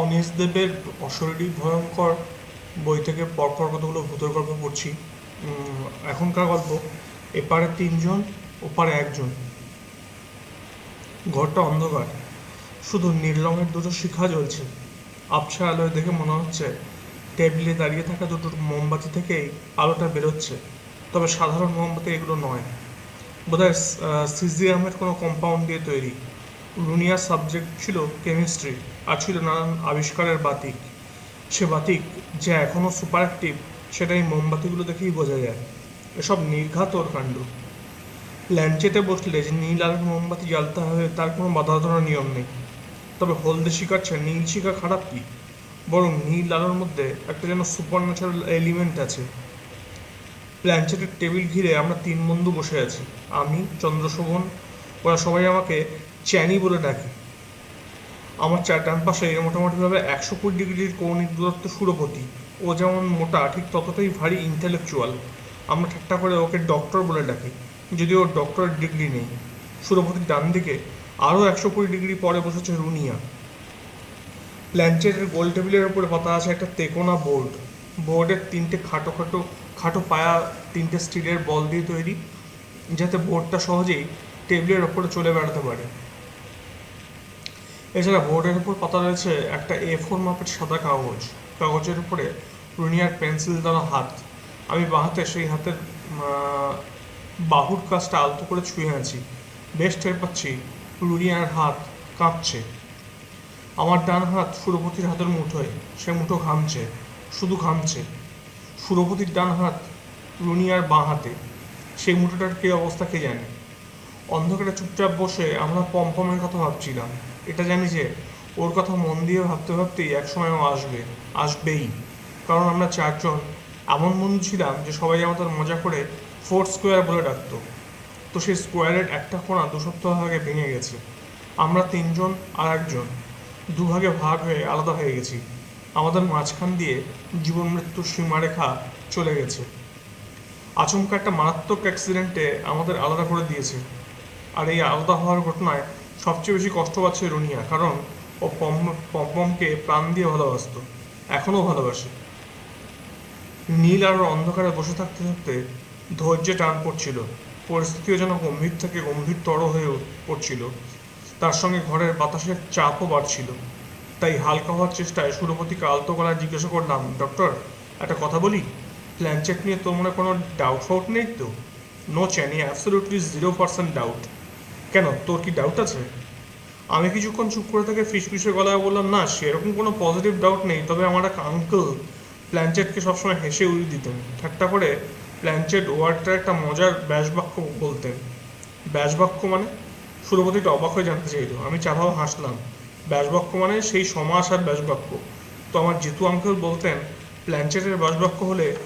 Anise দেবের অশরীরী ভয়ঙ্কর বই থেকে পরপর কতগুলো ভূতের গল্প পড়ছি। এখনকার গল্প, এপারে তিনজন, ওপারে একজন। ঘরটা অন্ধকার, শুধু নীল রঙের দুটো শিখা জ্বলছে। আবছা আলোয় দেখে মনে হচ্ছে টেবিলে দাঁড়িয়ে থাকা দুটো মোমবাতি থেকেই আলোটা বেরোচ্ছে। তবে সাধারণ মোমবাতি এগুলো নয়। বোধহয় সিজিয়ামের কোনো কম্পাউন্ড দিয়ে তৈরি। রুনিয়ার সাবজেক্ট ছিল কেমিস্ট্রি আর ছিল নানান আবিষ্কারের বাতিক। সে বাতিক যে এখনও সুপার অ্যাক্টিভ সেটা এই মোমবাতিগুলো দেখেই বোঝা যায়। এসব নির্ঘাত ওর কাণ্ড। ল্যাঞ্চেতে বসলে যে নীল আলোর মোমবাতি জ্বালতে হবে, তার কোনো বাধা ধরার নিয়ম নেই। তবে হলদে শিকার নীল শিখা খারাপ কি? বরং নীল আলোর মধ্যে একটা যেন সুপার ন্যাচারাল এলিমেন্ট আছে। প্ল্যানচেটের টেবিল ঘিরে আমরা তিন বন্ধু বসে আছি। আমি, চন্দ্রশোভন, ওরা সবাই আমাকে চ্যানি বলে ডাকে। আমার চার ডান পাশে মোটামুটিভাবে একশো কুড়ি ডিগ্রির কৌণিক দূরত্ব সুরপতি ও যেমন মোটা, ঠিক ততটাই ভারী ইন্টেলেকচুয়াল আমরা ঠাট্টা করে ওকে ডক্টর বলে ডাকি, যদিও ওর ডক্টরের ডিগ্রি নেই। সুরপতির ডান দিকে আরও একশো কুড়ি ডিগ্রি পরে বসেছে রুনিয়া। প্ল্যানচেটের গোল টেবিলের উপরে পাতা আছে একটা তেকোনা বোর্ড। বোর্ডের তিনটে খাটো খাটো খাটো পায়া, তিনটে স্টিলের বল দিয়ে তৈরি, যাতে বোর্ডটা সহজেই টেবিলের ওপরে চলে বেড়াতে পারে। এছাড়া বোর্ডের উপর পাতা রয়েছে একটা এ ফোর মাপের সাদা কাগজ। কাগজের উপরে রুনিয়ার পেন্সিল দ্বারা হাত। আমি বাহাতে সেই হাতের বাহুর কাজটা আলতো করে ছুঁয়ে আছি। বেশ টের পাচ্ছি রুনিয়ার হাত কাঁপছে। আমার ডান হাত সুরপতির হাতের মুঠোয়। সে মুঠো ঘামছে, শুধু ঘামছে। সুরপতির ডান হাত রুনিয়ার বাঁ হাতে। সেই মুঠোটার কী অবস্থা কে জানে? অন্ধকারে চুপচাপ বসে আমরা পমপমের কথা ভাবছিলাম। এটা জানি যে ওর কথা মন দিয়ে ভাবতে ভাবতেই একসময় ও আসবে, আসবেই। কারণ আমরা চারজন এমন বন্ধু ছিলাম যে সবাই আমাদের মজা করে ফোর স্কোয়ার বলে ডাকতো। তো সেই স্কোয়ারের একটা কোণা দু সপ্তাহ আগে ভেঙে গেছে। আমরা তিনজন আর একজন দুভাগে ভাগ হয়ে আলাদা হয়ে গেছি। আমাদের মাঝখান দিয়ে জীবন মৃত্যুর সীমারেখা চলে গেছে। আচমকা একটা মারাত্মক অ্যাক্সিডেন্টে আমাদের আলাদা করে দিয়েছে। আর এই আলাদা হওয়ার ঘটনায় সবচেয়ে বেশি কষ্ট পাচ্ছে রুনিয়া, কারণ ও পম, পম্পমকে প্রাণ দিয়ে ভালোবাসতো, এখনও ভালোবাসে। নীল আর অন্ধকারে বসে থাকতে থাকতে ধৈর্যে টান পড়ছিল, পরিস্থিতিও যেন গম্ভীর থেকে গম্ভীরতর হয়ে পড়ছিল। তার সঙ্গে ঘরের বাতাসের চাপও বাড়ছিল। তাই হালকা হওয়ার চেষ্টায় সুরপতিকে আলতো গলায় জিজ্ঞাসা করলাম, ডক্টর, একটা কথা বলি? প্ল্যানচেট নিয়ে তোর মনে কোনো ডাউট ফাউট নেই তো? নো চ্যানি অ্যাবসলিউটলি জিরো পার্সেন্ট ডাউট কেন? তোর কি ডাউট আছে? আমি কিছুক্ষণ চুপ করে থেকে ফিসফিসে গলায় বললাম, না, সেরকম কোনো পজিটিভ ডাউট নেই। তবে আমার এক আঙ্কেল প্ল্যানচেটকে সবসময় হেসে উড়িয়ে দিতেন। ঠাট্টা করে প্ল্যানচেট ওয়ার্ডটার একটা মজার ব্যাসবাক্য বলতেন। ব্যাসবাক্য মানে? সুরপতিটা অবাক হয়ে জানতে চাইলো। আমি চাপাও হাসলাম। ব্যাসবাক্য মানে সেই সমাস আর ব্যাসবাক্য। তো আমার জিতু আঙ্কেল বলতেন প্ল্যানচেটের ব্যাসবাক্য হলে,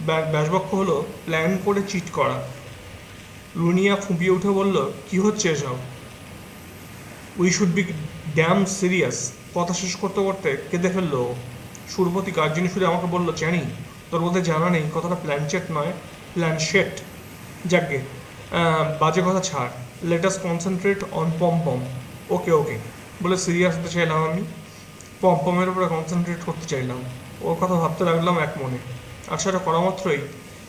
ব্যা- ব্যাসবাক্য হলো প্ল্যান করে চিট করা। রুনিয়া ফুঁপিয়ে উঠে বলল, কি হচ্ছে এসব? We should be damn serious কথা শেষ করতে করতে কেঁদে ফেলল। সুরপতি গার্জিনী শুধু আমাকে বলল, জানি, তোর মধ্যে জানা নেই, কথাটা প্ল্যানচেট নয় প্ল্যানশেট যাকে বাজে কথা ছাড় লেট আস কনসেন্ট্রেট অন পম পম ওকে ওকে, বলে সিরিয়াস হতে চাইলাম আমি। পম পমের উপরে কনসেন্ট্রেট করতে চাইলাম। ওর কথা ভাবতে লাগলাম এক মনে। আর সেটা করা মাত্রই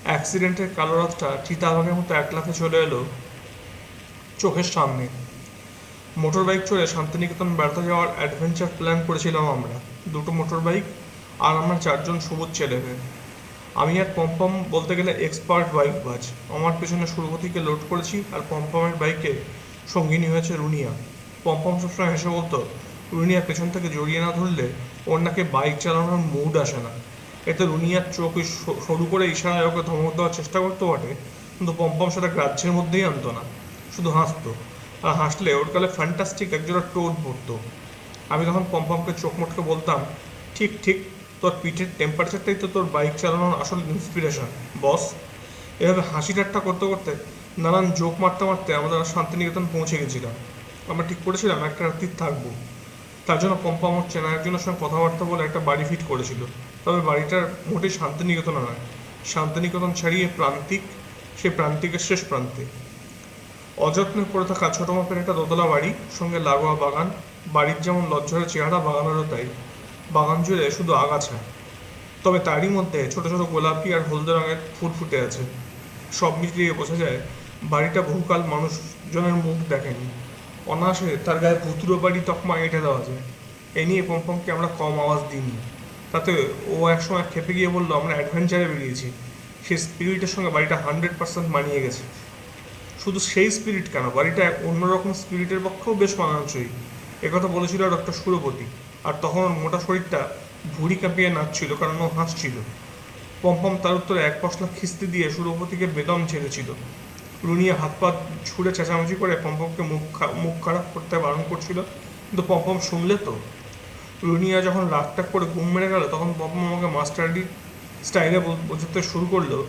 অ্যাক্সিডেন্টের কালো রাতটা চিতাবাঘের মতো এক লাফে চলে এলো চোখের সামনে। মোটর বাইক চড়ে শান্তিনিকেতন বেড়াতে যাওয়ার অ্যাডভেঞ্চার প্ল্যান করেছিলাম আমরা। দুটো মোটর বাইক আর আমরা চারজন সবুজ ছেলে আমি আর পম্পম বলতে গেলে এক্সপার্ট বাইক বাজ। আমার পেছনে সুরভতিকে লোড করেছি আর পম্পমের বাইকে সঙ্গিনী হয়েছে রুনিয়া। পম্পম সবসময় হেসে বলতো, রুনিয়া পেছন থেকে জড়িয়ে না ধরলে ওর নাকি বাইক চালানোর মুড আসে না। এতে রুনিয়ার চোখ সরু করে ইশারায় ওকে ধমক দেওয়ার চেষ্টা করতে বটে, কিন্তু পম্পম সেটা গ্রাহ্যের মধ্যেই আনতো না, শুধু হাসতো। আর হাসলে ওর কালে ফ্যান্টাস্টিক একজোড়া টোন পড়তো। আমি তখন পম্পমকে চোখ মোটকে বলতাম, ঠিক ঠিক, তোর পিঠের টেম্পারেচারটাই তো তোর বাইক চালানোর আসল ইন্সপিরেশন বস এভাবে হাসি ঠাট্টা করতে করতে নানান জোক মারতে মারতে আমাদের শান্তিনিকেতন পৌঁছে গেছিলাম। আমরা ঠিক করেছিলাম, একটা রাত্রি থাকব। তার জন্য পম্পা আমার চেনা একজনের সঙ্গে কথাবার্তা বলে একটা বাড়ি ফিট করেছিল। তবে বাড়িটার মোটেই শান্তিনিকেতন নয়। শান্তিনিকেতন ছাড়িয়ে প্রান্তিক, সে প্রান্তিকের শেষ প্রান্তে। অযত্নে পড়ে থাকা ছোট মাপের একটা দোতলা বাড়ি, সঙ্গে লাগোয়া বাগান, বাড়ির যেমন লজ্জার চেহারা, বাগানেরও তাই। বাগান জুড়ে শুধু আগাছা। তবে তারই মধ্যে ছোট ছোট গোলাপি আর হলদে রঙের ফুল ফুটে আছে। সব মিলিয়ে বোঝা যায়, বাড়িটা বহুকাল মানুষজনের মুখ দেখেনি। অনায়াসে তার গায়ে ভুতুরো বাড়ি তকমা এঁটে দেওয়া যায়। এ নিয়ে পম্পমকে আমরা কম আওয়াজ দিইনি। তাতে ও একসময় খেপে গিয়ে বলল, আমরা অ্যাডভেঞ্চারে বেরিয়েছি। সেই স্পিরিটের সঙ্গে বাড়িটা হান্ড্রেড পার্সেন্ট মানিয়ে গেছে। শুধু সেই স্পিরিট কেন? বাড়িটা অন্যরকম স্পিরিটের পক্ষেও বেশ মানানসই। একথা বলেছিল ডক্টর সুরপতি আর তখন মোটা শরীরটা ভুঁড়ি কাঁপিয়ে নাচছিল, কারণ ও হাসছিল। পম্পম তার উত্তরে এক পশলা খিস্তি দিয়ে সুরপতিকে বেদম ছেড়েছিল। রুনিয়া হাত পা ছুঁড়ে চেঁচামেচি করে পম্পমকে মুখ মুখ খারাপ করতে বারণ করছিল। কিন্তু পম্পম শুনলে তো রুনিয়া যখন রাগটাগ করে ঘুম মেরে গেল, তখন পম্পম আমাকে মাস্টারডি স্টাইলে বোঝাতে শুরু করল,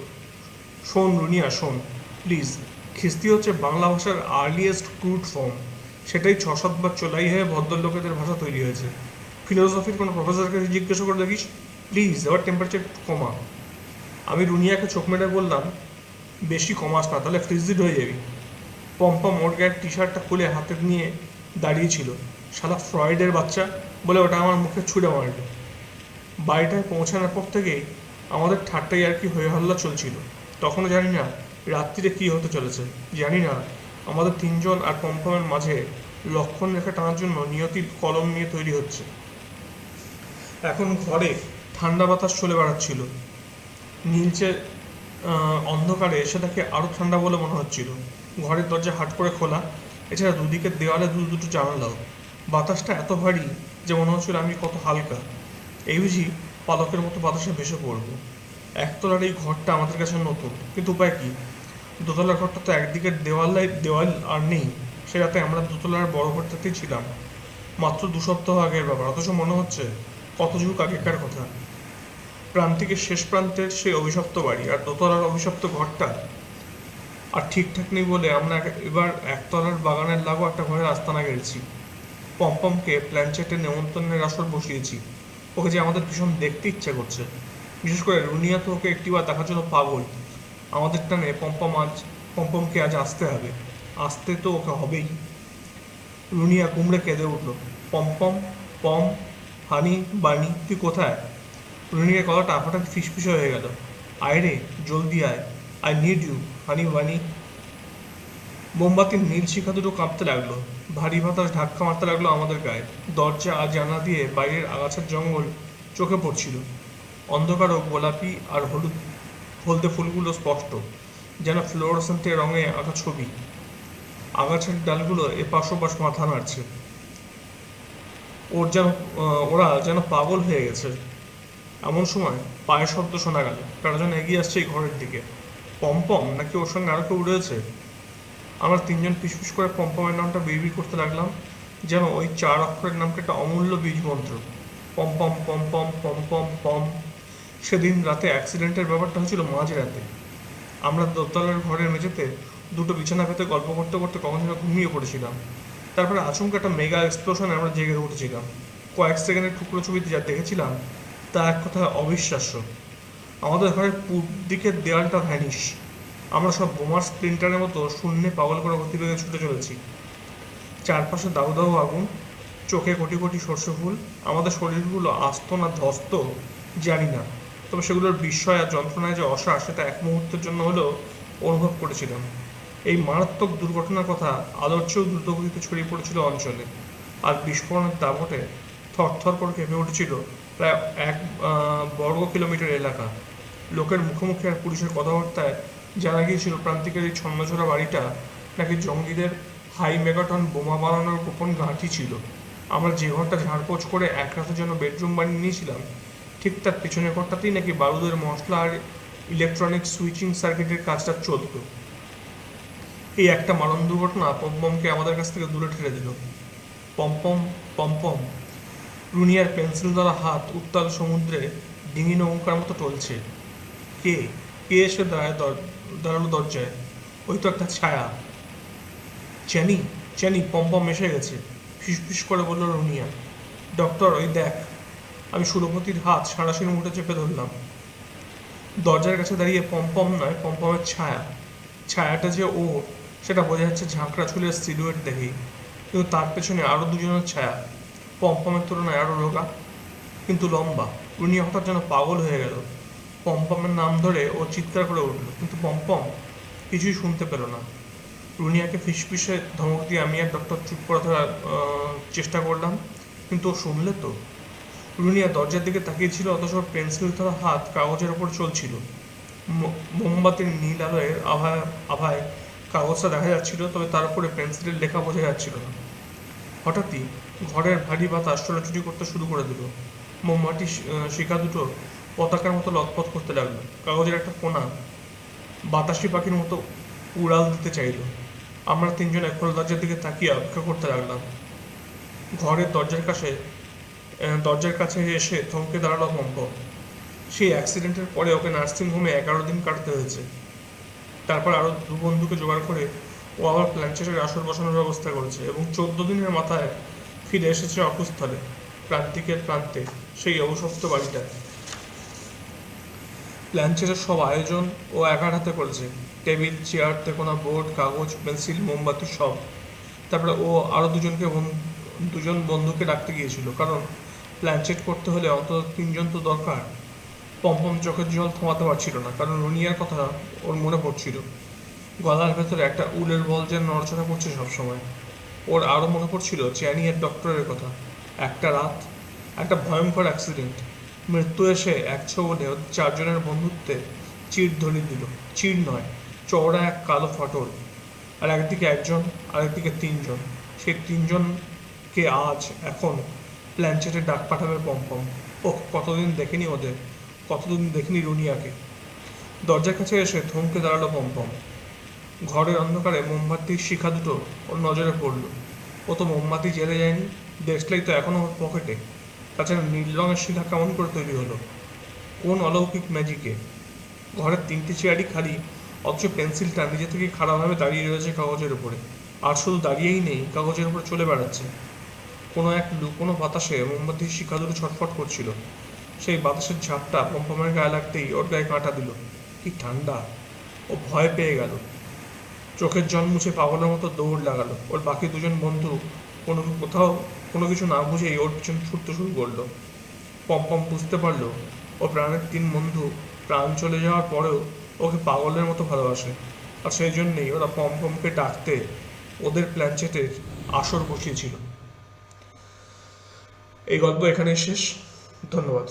শোন রুনিয়া, শোন প্লিজ খিস্তি হচ্ছে বাংলা ভাষার আর্লিয়েস্ট ক্রুড ফর্ম সেটাই ছ সাতবার চোলাই হয়ে ভদ্রলোকেদের ভাষা তৈরি হয়েছে। ফিলোসফির কোনো প্রফেসরকে জিজ্ঞাসা করে দেখিস? প্লিজ এবার টেম্পারেচার কমা। আমি রুনিয়াকে চোখ মেরে বললাম, বেশি কমাস না, তাহলে ফ্রিজিড হয়ে যাবি। পম্পা ওর গায়ের টি শার্টটা খুলে হাতে নিয়ে দাঁড়িয়েছিল সাদা ফ্রয়েডের বাচ্চা। বলে ওটা আমার মুখে ছুঁড়ে মারবে বাড়িটায় পৌঁছানোর পর থেকেই আমাদের ঠাট্টাই আর কি হয়ে হল্লা চলছিল। তখনও জানি না রাত্রিরে কী হতে চলেছে। জানি না, আমাদের তিনজন আর পম্পমের মাঝে লক্ষণ রেখা টানার জন্য নিয়তির কলম নিয়ে তৈরি হচ্ছে। এখন ঘরে ঠান্ডা বাতাস চলে বেড়াচ্ছিল। নীলচে অন্ধকারে এসে তাকে আরও ঠান্ডা বলে মনে হচ্ছিল। ঘরের দরজা হাট করে খোলা, এছাড়া দুদিকের দেওয়ালে দু দুটো জানালাও। বাতাসটা এত ভারী যে মনে হচ্ছিল আমি কত হালকা, এই বুঝি পালকের মতো বাতাসে ভেসে পড়ব। একতলার এই ঘরটা আমাদের কাছে নতুন, কিন্তু উপায় কি? দোতলার ঘরটা তো একদিকের দেওয়ালে, দেওয়াল আর নেই সে রাতে আমরা দোতলার বড় ঘরটাতেই ছিলাম। মাত্র দু সপ্তাহ আগের ব্যাপার, অথচ মনে হচ্ছে কত যুগ আগেকার কথা। প্রান্তিকের শেষ প্রান্তের সেই অভিশপ্ত বাড়ি আর দোতলার অভিশপ্ত ঘরটা। আর ঠিকঠাক নেই বলে আমরা এবার একতলার বাগানের লাগো একটা ঘরে আস্তানা গেছি পম্পমকে প্ল্যানচেটে নেমন্তন্নের আসর বসিয়েছি। ওকে যে আমাদের ভীষণ দেখতে ইচ্ছে করছে। বিশেষ করে রুনিয়া তো ওকে একটিবার দেখার জন্য পাগল। আমাদের টানে পম্পম আজ, পম্পমকে আজ আসতে হবে। আসতে তো ওকে হবেই। রুনিয়া কুমড়ে কেঁদে উঠল, পম্পম, পম, হানি, বানি, তুই কোথায়? রুনিয়ার গলাটা হঠাৎ ফিসফিস হয়ে গেল। আয় রে, জলদি আয়। I need you honey, bunny মোমবাতির নীল শিখা দুটো কাঁপতে লাগল। ভারী বাতাস ধাক্কা মারতে লাগল আমাদের গায়ে। দরজা আর জানা দিয়ে বাইরের আগাছার জঙ্গল চোখে পড়ছিল। অন্ধকার ও গোলাপি আর হলুদ হলদে ফুলগুলো স্পষ্ট, যেন ফ্লোরোসেন্টের রঙে আঁকা ছবি। আগাছার ডালগুলো এপাশ ওপাশ মাথা নাড়ছে। ওর যেন ওরা যেন পাগল হয়ে গেছে। এমন সময় পায়ের শব্দ শোনা গেল। কারা যেন এগিয়ে আসছে এই ঘরের দিকে। পম্পম নাকি ওর সঙ্গে আরও কেউ রয়েছে? আমরা তিনজন পিসপিস করে পম্পমের নামটা বিড়বিড় করতে লাগলাম, যেন ওই চার অক্ষরের নামটা একটা অমূল্য বীজ মন্ত্র। পম্পম পম্পম পম্পম পম পম পম পম। সেদিন রাতে অ্যাক্সিডেন্টের ব্যাপারটা হয়েছিল মাঝ রাতে আমরা দোতলার ঘরের মেঝেতে দুটো বিছানা পেতে গল্প করতে করতে কখন যেন ঘুমিয়ে পড়েছিলাম। তারপরে আচমকা একটা মেগা এক্সপ্লোশনে আমরা জেগে উঠেছিলাম। কয়েক সেকেন্ডের টুকরো ছবিতে যা দেখেছিলাম, তা এক কথায় অবিশ্বাস্য। আমাদের ঘরের পূর্ব দিকের দেওয়ালটা ভ্যানিশ আমরা সব বোমার স্প্লিন্টারের মতো শূন্যে পাগল করে গতিবেগে ছুটে চলেছি। চারপাশে দাউ আগুন, চোখে কোটি কোটি সর্ষে ফুল, আমাদের শরীরগুলো আস্ত না ধস্ত জানি না। তবে সেগুলোর বিস্ময় আর যন্ত্রণায় যে অসা সেটা এক মুহূর্তের জন্য হলেও অনুভব করেছিলাম। এই মারাত্মক দুর্ঘটনার কথা চেয়েও দ্রুতগতিতে ছড়িয়ে পড়েছিল অঞ্চলে। আর বিস্ফোরণের দাপটে থরথর করে কেঁপে উঠেছিল প্রায় এক বর্গ কিলোমিটার এলাকা। লোকের মুখোমুখি আর পুলিশের কথাবার্তায় জানা গিয়েছিল, প্রান্তিকের এই ছন্নছড়া বাড়িটা নাকি জঙ্গিদের হাই মেগাটন বোমা বানানোর গোপন ঘাঁটি ছিল। আমরা যে ঘরটা ঝাড়পোছ করে এক রাতের জন্য বেডরুম বানিয়ে নিয়েছিলাম, ঠিক তার পিছনের ঘরটাতেই নাকি বারুদের মশলা আর ইলেকট্রনিক সুইচিং সার্কিটের কাজটা চলতো। এই একটা মারণ দুর্ঘটনা পম্পমকে আমাদের কাছ থেকে দূরে ঠেলে দিল। পম্পম পম্পম রুনিয়ার পেন্সিল দ্বারা হাত উত্তাল সমুদ্রে ডিঙি নৌকার মতো টলছে। কে? কে এসে দাঁড়ায় দাঁড়াল দরজায়। ওই তো একটা ছায়া। চ্যানি চ্যানি পম্পম এসে গেছে। ফিসফিস করে বলল, রুনিয়া, ডক্টর, ওই দেখ, আমি সুরপতির হাত সাঁড়াশির মুঠে চেপে ধরলাম। দরজার কাছে দাঁড়িয়ে পম্পম নয় পম্পমের ছায়া। ছায়াটা যে ও, সেটা বোঝা যাচ্ছে ঝাঁকড়া চুলের সিলুয়েট দেখেই। কিন্তু তার পেছনে আরও দুজনের ছায়া। পম্পমের তুলনায় আরও রোগা, কিন্তু লম্বা। রুনিয়া হঠাৎ যেন পাগল হয়ে গেল। পম্পমের নাম ধরে ও চিৎকার করে উঠল, কিন্তু পম্পম কিছুই শুনতে পেল না। রুনিয়াকে ফিসফিসে ধমক দিয়ে আমি আর ডক্টর চুপ করে ধরার চেষ্টা করলাম, কিন্তু ও শুনলে তো। রুনিয়া দরজার দিকে তাকিয়েছিল, অথচ পেন্সিল ধরা হাত কাগজের ওপর চলছিল। মোমবাতির নীল আলোয়ের আভায় আভায় কাগজটা দেখা যাচ্ছিল, তবে তার উপরে পেন্সিলের লেখা বোঝা যাচ্ছিল না। হঠাৎই ঘরের ভারী বাতাস ছোটাছুটি করতে শুরু করে দিল। মোমবাতি শিকা দুটো পতাকার মতো লটপট করতে লাগল। কাগজের একটা কোণা বাতাসি পাখির মতো উড়াল দিতে চাইলো। আমরা তিনজন খোলা দরজার দিকে তাকিয়ে অপেক্ষা করতে লাগলাম। ঘরের দরজার কাছে দরজার কাছে এসে থমকে দাঁড়াল পম্পম সেই অ্যাক্সিডেন্টের পরে ওকে নার্সিংহোমে এগারো দিন কাটতে হয়েছে। তারপর আরও দু বন্ধুকে জোগাড় করে ও আবার প্ল্যানচেটের আসর বসানোর ব্যবস্থা করেছে এবং চোদ্দ দিনের মাথায় ফিরে এসেছে অকুস্থলে প্রান্তিকের প্রান্তে, সেই অবসপ্ত প্ল্যানচেটের সব আয়োজন ও একার হাতে করেছে। টেবিল, চেয়ার, তেকোনা, বোর্ড, কাগজ, পেন্সিল, মোমবাতি, সব। তারপরে ও আরও দুজনকে দুজন বন্ধুকে ডাকতে গিয়েছিল। কারণ প্ল্যানচেট করতে হলে অন্তত তিনজন তো দরকার। পম্পম চোখের জল থামাতে পারছিল না, কারণ রুনিয়ার কথা ওর মনে পড়ছিল। গলার ভেতরে একটা উলের বল যেন নড়াচড়া করছে সবসময়। ওর আরও মনে পড়ছিল চ্যানিয়ার ডক্টরের কথা। একটা রাত, একটা ভয়ঙ্কর অ্যাক্সিডেন্ট। মৃত্যু এসে এক বলে ওর চারজনের বন্ধুত্বে চির ধরিয়ে দিল। চির নয়, চওড়া এক কালো ফাটল। আর একদিকে একজন, আরেকদিকে তিনজন। সেই তিনজনকে আজ এখন প্ল্যানচেটে ডাক পাঠাবে পম্পম। ও কতদিন দেখেনি ওদের? কতদিন দেখেনি রুনিয়াকে? দরজার কাছে এসে থমকে দাঁড়াল পম্পম। ঘরের অন্ধকারে মোমবাতির শিখা দুটো ওর নজরে পড়ল। ও তো মোমবাতি জেলে যায়নি, দেখলেই তো এখনও ওর পকেটে। তাছাড়া নীল রঙের শিখা কেমন করে তৈরি হলো? কোন অলৌকিক ম্যাজিকে ঘরের তিনটি চেয়ারই খালি, অথচ পেন্সিলটা নিজে থেকে খারাপভাবে দাঁড়িয়ে রয়েছে কাগজের উপরে। আর শুধু দাঁড়িয়েই নেই, কাগজের উপরে চলে বেড়াচ্ছে। কোনো এক লুকোনো বাতাসে মোমবাতির শিখা দুটো ছটফট করছিল। সেই বাতাসের ঝাপটা পম্পমের গায়ে লাগতেই ওর গায়ে কাঁটা দিল। কি ঠান্ডা। ও ভয় পেয়ে গেল। চোখের জল মুছে পাগলের মতো দৌড় লাগালো। ওর বাকি দুজন বন্ধু কোনো কোথাও কোনো কিছু না বুঝেই ওর পিছনে ছুটতে শুরু করল। পম্পম বুঝতে পারল, ও প্রাণের তিন বন্ধু প্রাণ চলে যাওয়ার পরেও ওকে পাগলের মতো ভালোবাসে। আর সেই জন্যেই ওরা পম্পমকে ডাকতে ওদের প্ল্যানচেটের আসর বসিয়েছিল। এই গল্প এখানে শেষ। ধন্যবাদ।